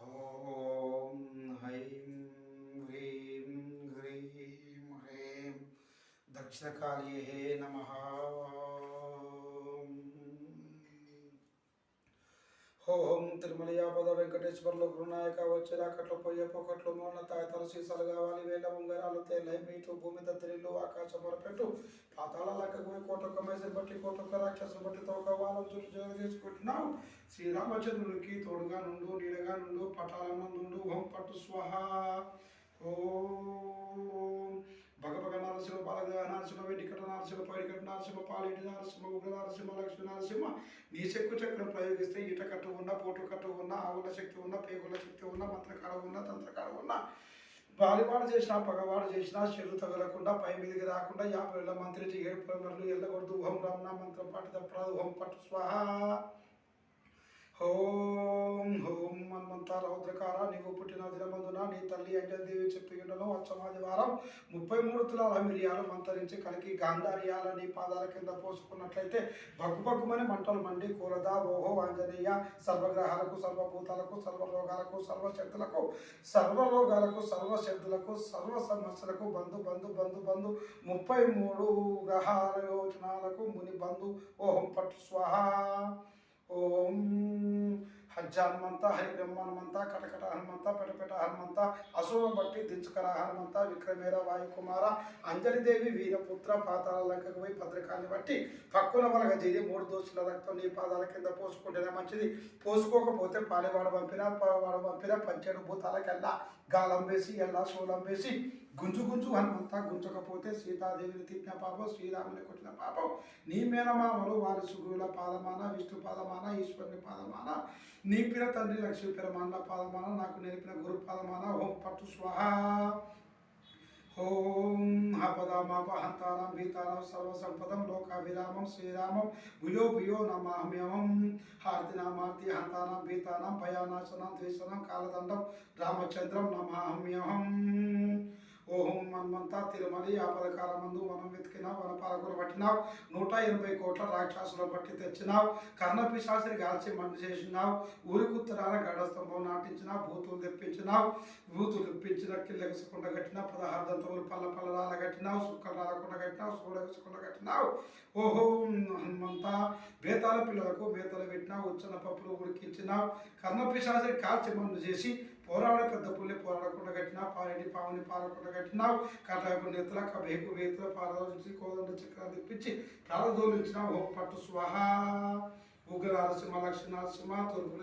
ॐ ऐं ह्रीं नमः। ఓం తిరుమలయాపద వెంకటేశ్వర్లు గురునాయక వచ్చేలా కట్లు పొయ్య పొకట్లు మూల తాయతలు సీసాలు కావాలి వేల ఉంగరాలు తేలై మీటు భూమి దత్తరిల్లు ఆకాశం మొరపెట్టు. పాతాల లెక్కకు కోటొక్క మేసరి బట్టి కోటొక్క రాక్షసు బట్టి తోక వారం చుట్టూ జగదీసుకుంటున్నావు శ్రీరామచంద్రునికి తోడుగా నుండు నీడగా నుండు పటాలం నుండు ఓం పట్టు స్వహ. ఓ నరసింహ బలగా నరసింహ వెండికట నరసింహ పైడికట నరసింహ పాలిటి నరసింహ ఉగ్ర నరసింహ లక్ష్మీ నరసింహ నీ చెక్కు చక్రం ప్రయోగిస్తే ఈట కట్టు ఉన్న పోటు కట్టు ఉన్న ఆవుల శక్తి ఉన్న పేగుల శక్తి ఉన్న మంత్రకాడ ఉన్న తంత్రకాడ ఉన్న. బాలివాడు చేసినా పగవాడు చేసినా చెడు తగలకుండా పై మీదకి రాకుండా యాభై ఏళ్ళ మంత్రి ఏడు ప్రమర్లు ఎల్లగొడుతూ ఓం రమణ మంత్రం పాటి తప్పరాదు ఓం పట్టు స్వాహ. ఓం హోం మన్మంతా రౌద్రకార నీవు పుట్టిన దినమందున నీ తల్లి అంజలిదేవి చెప్తుండను అచ్చమాదివారం ముప్పై మూడు తులాల మిరియాలు మంతరించి కలిగి గాంధారియాల నీ పాదాల కింద పోసుకున్నట్లయితే బగ్గుబగ్గుమని మంటలు మండి కూరదా ఓహో ఆంజనేయ సర్వగ్రహాలకు సర్వభూతాలకు సర్వరోగాలకు సర్వశక్తులకు సర్వరోగాలకు సర్వశక్తులకు సర్వ సమస్యలకు బంధు బంధు బంధు బంధు ముప్పై మూడు గ్రహాల యోచనాలకు ముని బంధు ఓహం పట్టు స్వాహ. ఓం హజ్జ హనుమంత హరిబ్రహ్మ హనుమంత కటకట హనుమంత పెటపెట హనుమంత అశోభ బట్టి దించుకర హనుమంత విక్రమేర వాయుకుమార అంజలిదేవి వీరపుత్ర పాతాల లంకకు పోయి భద్రకాన్ని బట్టి పక్కుల వలగ చేరి మూడు దోషుల రక్తం నీ పాదాల కింద పోసుకుంటేనే మంచిది. పోసుకోకపోతే పాలెవాడ పంపిన వాడ పంపిన పంచెడు భూతాలకెల్లా గాలం వేసి ఎల్లా శూలం వేసి గుంజు గుంజు హనుమంత గుంజకపోతే సీతాదేవిని తిట్టిన పాపం శ్రీరాముని కొట్టిన పాపం. నీ మేనమామలు వారి సుగురుల పాదమాన విష్ణు పాదమాన ఈశ్వరుని పాదమాన నీ పిర తండ్రి లక్ష్మీ పిరమాన పాదమాన నాకు నేర్పిన గురు పాదమాన. ఓం పట్టు స్వాహ. ఓం హపదామాపహంతానం భీతానం సర్వసంపదం లోకాభిరామం శ్రీరామం భుయో భుయో నమామ్యహం హార్దినామార్తి హంతానం భీతానం భయానాశనం ద్వేషణం కాలదండం రామచంద్రం నమాహమ్యహం ఓహం మనమంతా తిరుమలి ఆపదకాల మందు మనం వెతికినావు వన పాలకులు పట్టినావు నూట ఎనభై కోట్ల రాక్షసులు పట్టి తెచ్చినావు కర్ణ పిశాసిని కాల్చి మండు చేసినావు ఊరికుత్తరాన గడస్తంభం నాటించినావు భూతులు తెప్పించినావు భూతులు తెప్పించిన కిల్లెగసకుండా కట్టినా పదహారు దంతములు పల్ల పల్ల రాల కట్టినావు సుక్కలు రాలకుండా కట్టినావు సూడగసుకుండ కట్టినావు ఓహో హనుమంతా బేతాల పిల్లలకు బేతలు పెట్టినావు ఉచ్చన పప్పులు ఉడికించినావు కర్ణ పిశాసిని కాల్చి మండు చేసి పోరాడే పెద్ద పుల్లి పోరాడకుండా కట్టినా పారెడి పాముని పాలకుండ కట్టినావు. కటాకు నేతల కబేకు వేతుల పారదోలించి కోదండ చక్రాన్ని తెప్పించి ప్రారదోలించిన ఓ పట్టు స్వహ. ఉగ్ర నరసింహ లక్ష్మీ నరసింహ తూర్పు